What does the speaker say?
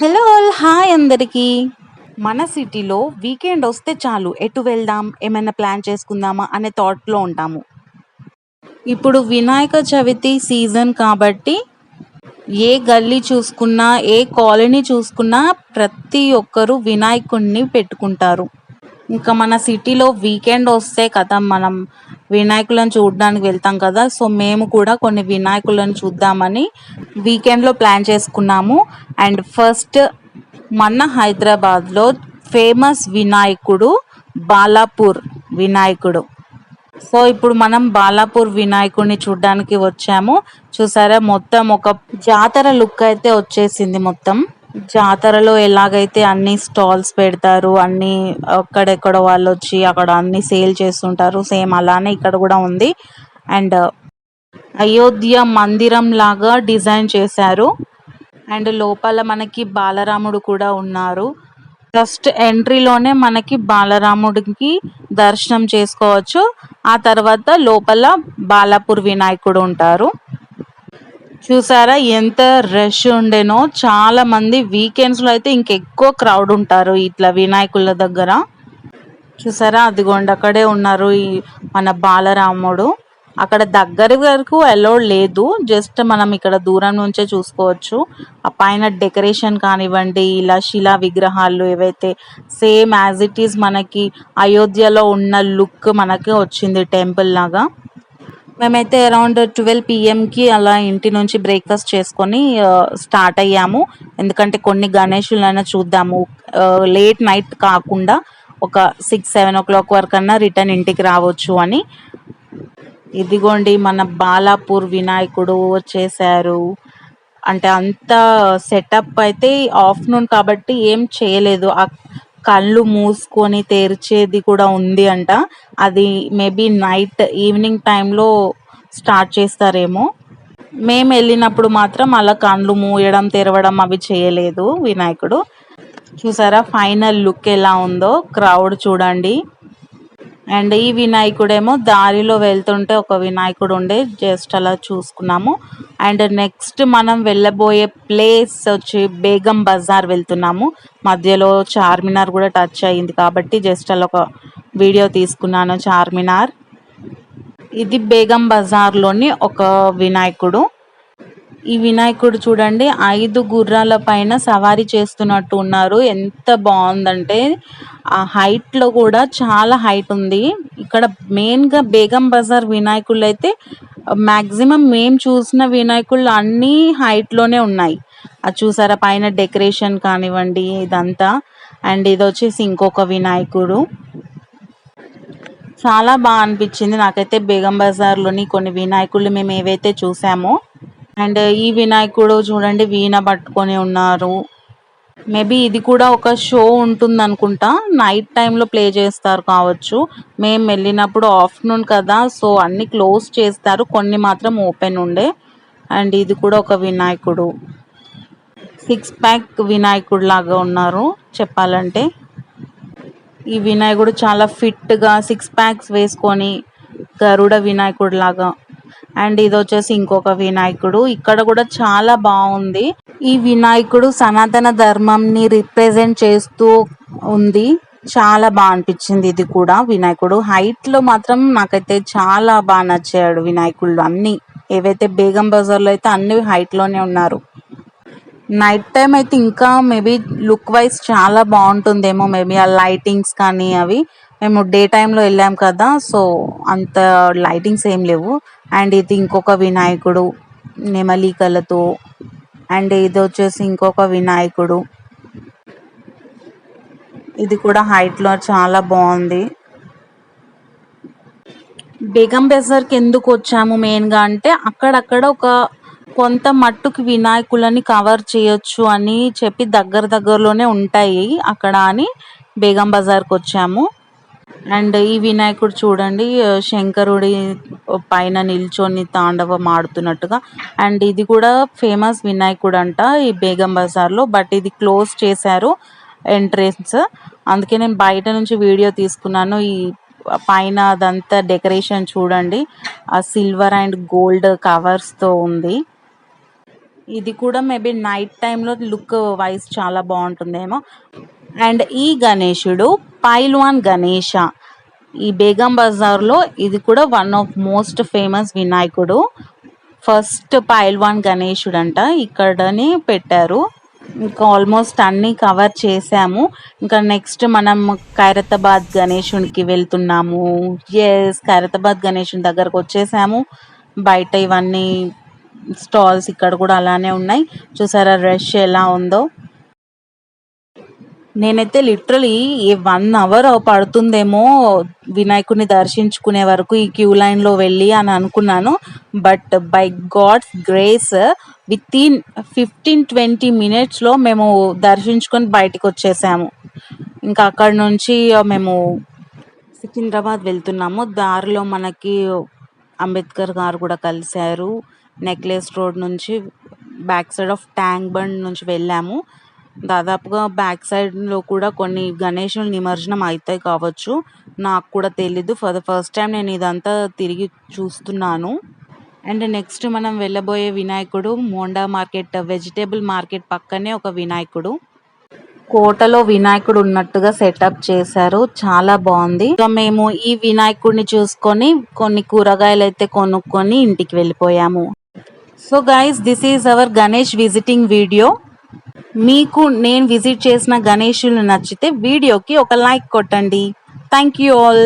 Hello all hi అందరికీ. మన సిటీలో వీకెండ్ వస్తే చాలు ఎటు వెళ్దాం ఏమైనా ప్లాన్ చేసుకుందామా అనే థాట్లో ఉంటాము. ఇప్పుడు వినాయక చవితి సీజన్ కాబట్టి ఏ గల్లీ చూసుకున్నా ఏ కాలనీ చూసుకున్నా ప్రతి ఒక్కరు వినాయకుడిని పెట్టుకుంటారు. ఇంకా మన సిటీలో వీకెండ్ వస్తే కదా మనం వినాయకులను చూడడానికి వెళ్తాం కదా. సో మేము కూడా కొన్ని వినాయకులను చూద్దామని వీకెండ్లో ప్లాన్ చేసుకున్నాము. అండ్ ఫస్ట్ మన హైదరాబాద్లో ఫేమస్ వినాయకుడు బాలాపూర్ వినాయకుడు. సో ఇప్పుడు మనం బాలాపూర్ వినాయకుడిని చూడడానికి వచ్చాము. చూసారా? మొత్తం ఒక జాతర లుక్ అయితే వచ్చేసింది మొత్తం. జాతరలో ఎలాగైతే అన్ని స్టాల్స్ పెడతారు అన్ని అక్కడెక్కడ వాళ్ళు వచ్చి అక్కడ అన్ని సేల్ చేస్తుంటారు సేమ్ అలానే ఇక్కడ కూడా ఉంది. అండ్ అయోధ్య మందిరం లాగా డిజైన్ చేశారు. అండ్ లోపల మనకి బాలరాముడు కూడా ఉన్నారు. ఫస్ట్ ఎంట్రీలోనే మనకి బాలరాముడికి దర్శనం చేసుకోవచ్చు. ఆ తర్వాత లోపల బాలాపూర్ వినాయకుడు ఉంటారు. చూసారా ఎంత రష్ ఉండేనో? చాలా మంది వీకెండ్స్లో అయితే ఇంకెక్కువ క్రౌడ్ ఉంటారు ఇట్లా వినాయకుల దగ్గర. చూసారా? అదిగోండి అక్కడే ఉన్నారు ఈ మన బాలరాముడు. అక్కడ దగ్గర వరకు అలౌడ్ లేదు. జస్ట్ మనం ఇక్కడ దూరం నుంచే చూసుకోవచ్చు. ఆ పైన డెకరేషన్ కానివ్వండి ఇలా శిలా విగ్రహాలు ఏవైతే సేమ్ యాజ్ ఇట్ ఈస్ మనకి అయోధ్యలో ఉన్న లుక్ మనకి వచ్చింది టెంపుల్ లాగా. మేమైతే అరౌండ్ ట్వెల్వ్ పిఎంకి అలా ఇంటి నుంచి బ్రేక్ఫాస్ట్ చేసుకొని స్టార్ట్ అయ్యాము. ఎందుకంటే కొన్ని గణేషులైనా చూద్దాము. లేట్ నైట్ కాకుండా ఒక సిక్స్ సెవెన్ ఓ క్లాక్ వరకు అన్నా రిటర్న్ ఇంటికి రావచ్చు అని. ఇదిగోండి మన బాలాపూర్ వినాయకుడు వచ్చేసారు. అంటే అంత సెటప్ అయితే ఆఫ్టర్నూన్ కాబట్టి ఏం చేయలేదు. కళ్ళు మూసుకొని తెరిచేది కూడా ఉంది అంట. అది మేబీ నైట్ ఈవినింగ్ టైంలో స్టార్ట్ చేస్తారేమో. మేము వెళ్ళినప్పుడు మాత్రం అలా కళ్ళు మూయడం తెరవడం అవి చేయలేదు వినాయకుడు. చూసారా? ఫైనల్ లుక్ ఎలా ఉందో క్రౌడ్ చూడండి. అండ్ ఈ వినాయకుడేమో దారిలో వెళ్తుంటే ఒక వినాయకుడు ఉండే జస్ట్ అలా చూసుకున్నాము. అండ్ నెక్స్ట్ మనం వెళ్ళబోయే ప్లేస్ వచ్చి బేగం బజార్ వెళ్తున్నాము. మధ్యలో చార్మినార్ కూడా టచ్ అయ్యింది కాబట్టి జస్ట్ అలా ఒక వీడియో తీసుకున్నాను చార్మినార్. ఇది బేగం బజార్లోని ఒక వినాయకుడు. ఈ వినాయకుడు చూడండి ఐదు గుర్రాల పైన సవారీ చేస్తున్నట్టు ఉన్నారు. ఎంత బాగుందంటే ఆ హైట్లో కూడా చాలా హైట్ ఉంది. ఇక్కడ మెయిన్గా బేగం బజార్ వినాయకుళ్ళు అయితే మాక్సిమం మేము చూసిన వినాయకుళ్ళు అన్నీ హైట్లోనే ఉన్నాయి. అది చూసారా పైన డెకరేషన్ కానివ్వండి ఇదంతా. అండ్ ఇది వచ్చేసి ఇంకొక వినాయకుడు. చాలా బాగా అనిపించింది. నాకైతే బేగం బజార్లోని కొన్ని వినాయకుళ్ళు మేము ఏవైతే చూసామో అండ్ ఈ వినాయకుడు చూడండి వీణ పట్టుకొని ఉన్నారు. మేబీ ఇది కూడా ఒక షో ఉంటుంది అనుకుంటా నైట్ టైంలో ప్లే చేస్తారు కావచ్చు. మేము వెళ్ళినప్పుడు ఆఫ్టర్నూన్ కదా సో అన్ని క్లోజ్ చేస్తారు. కొన్ని మాత్రం ఓపెన్ ఉండే. అండ్ ఇది కూడా ఒక వినాయకుడు. సిక్స్ ప్యాక్ వినాయకుడు లాగా ఉన్నారు చెప్పాలంటే. ఈ వినాయకుడు చాలా ఫిట్గా సిక్స్ ప్యాక్స్ వేసుకొని గరుడ వినాయకుడు లాగా అండ్ ఇది వచ్చేసి ఇంకొక వినాయకుడు. ఇక్కడ కూడా చాలా బాగుంది. ఈ వినాయకుడు సనాతన ధర్మంని రిప్రజెంట్ చేస్తూ ఉంది. చాలా బాగా అనిపించింది ఇది కూడా వినాయకుడు. హైట్లో మాత్రం నాకైతే చాలా బాగా నచ్చాడు వినాయకుడు అన్ని. ఏవైతే బేగం బజార్లో అయితే అన్ని హైట్లోనే ఉన్నారు. నైట్ టైం అయితే ఇంకా మేబీ లుక్ వైజ్ చాలా బాగుంటుందేమో మేబీ ఆ లైటింగ్స్ కానీ అవి. మేము డే టైంలో వెళ్ళాం కదా సో అంత లైటింగ్స్ ఏం లేవు. అండ్ ఇది ఇంకొక వినాయకుడు నెమలికలతో. అండ్ ఇది వచ్చేసి ఇంకొక వినాయకుడు. ఇది కూడా హైట్లో చాలా బాగుంది. బేగం బజార్కి ఎందుకు వచ్చాము మెయిన్గా అంటే అక్కడక్కడ ఒక కొంత మట్టుకు వినాయకులని కవర్ చేయొచ్చు అని చెప్పి దగ్గర దగ్గరలోనే ఉంటాయి అక్కడ అని బేగం బజార్కి వచ్చాము. అండ్ ఈ వినాయకుడు చూడండి శంకరుడి పైన నిల్చొని తాండవం ఆడుతున్నట్టుగా. అండ్ ఇది కూడా ఫేమస్ వినాయకుడు అంట ఈ బేగం బజార్లో బట్ ఇది క్లోజ్ చేశారు ఎంట్రెన్స్. అందుకే నేను బయట నుంచి వీడియో తీసుకున్నాను. ఈ పైన అదంతా డెకరేషన్ చూడండి ఆ సిల్వర్ అండ్ గోల్డ్ కవర్స్తో ఉంది. ఇది కూడా మేబీ నైట్ టైంలో లుక్ వైజ్ చాలా బాగుంటుందేమో. అండ్ ఈ గణేషుడు పైల్వాన్ గణేష. ఈ బేగం బజార్లో ఇది కూడా వన్ ఆఫ్ మోస్ట్ ఫేమస్ వినాయకుడు. ఫస్ట్ పైల్వాన్ గణేషుడు అంట ఇక్కడనే పెట్టారు. ఇంకా ఆల్మోస్ట్ అన్నీ కవర్ చేసాము ఇంకా నెక్స్ట్ మనం ఖైరతాబాద్ గణేషునికి వెళ్తున్నాము. ఎస్ ఖైరతాబాద్ గణేషుని దగ్గరకు వచ్చేసాము. బయట ఇవన్నీ స్టాల్స్ ఇక్కడ కూడా అలానే ఉన్నాయి. చూసారా రష్ ఎలా ఉందో? నేనైతే లిటరలీ ఏ వన్ అవర్ పడుతుందేమో వినాయకుడిని దర్శించుకునే వరకు ఈ క్యూ లైన్లో వెళ్ళి అని అనుకున్నాను. But by God's grace with in fifteen twenty మినిట్స్లో మేము దర్శించుకొని బయటకు వచ్చేసాము. ఇంకా అక్కడ నుంచి మేము సికింద్రాబాద్ వెళ్తున్నాము. దారిలో మనకి అంబేద్కర్ గారు కూడా కలిశారు. నెక్లెస్ రోడ్ నుంచి back side of tank bund నుంచి వెళ్ళాము. దాదాపుగా బ్యాక్ సైడ్లో కూడా కొన్ని గణేషులు నిమజ్జనం అవుతాయి కావచ్చు. నాకు కూడా తెలీదు. ఫర్ ద ఫస్ట్ టైం నేను ఇదంతా తిరిగి చూస్తున్నాను. అండ్ నెక్స్ట్ మనం వెళ్ళబోయే వినాయకుడు మోండా మార్కెట్ వెజిటేబుల్ మార్కెట్ పక్కనే ఒక వినాయకుడు. కోటలో వినాయకుడు ఉన్నట్టుగా సెటప్ చేశారు. చాలా బాగుంది. సో మేము ఈ వినాయకుడిని చూసుకొని కొన్ని కూరగాయలు అయితే కొనుక్కొని ఇంటికి వెళ్ళిపోయాము. So guys this is our Ganesh visiting video మీకు నేను విజిట్ చేసిన గణేషులు నచ్చితే వీడియోకి ఒక లైక్ కొట్టండి. Thank you all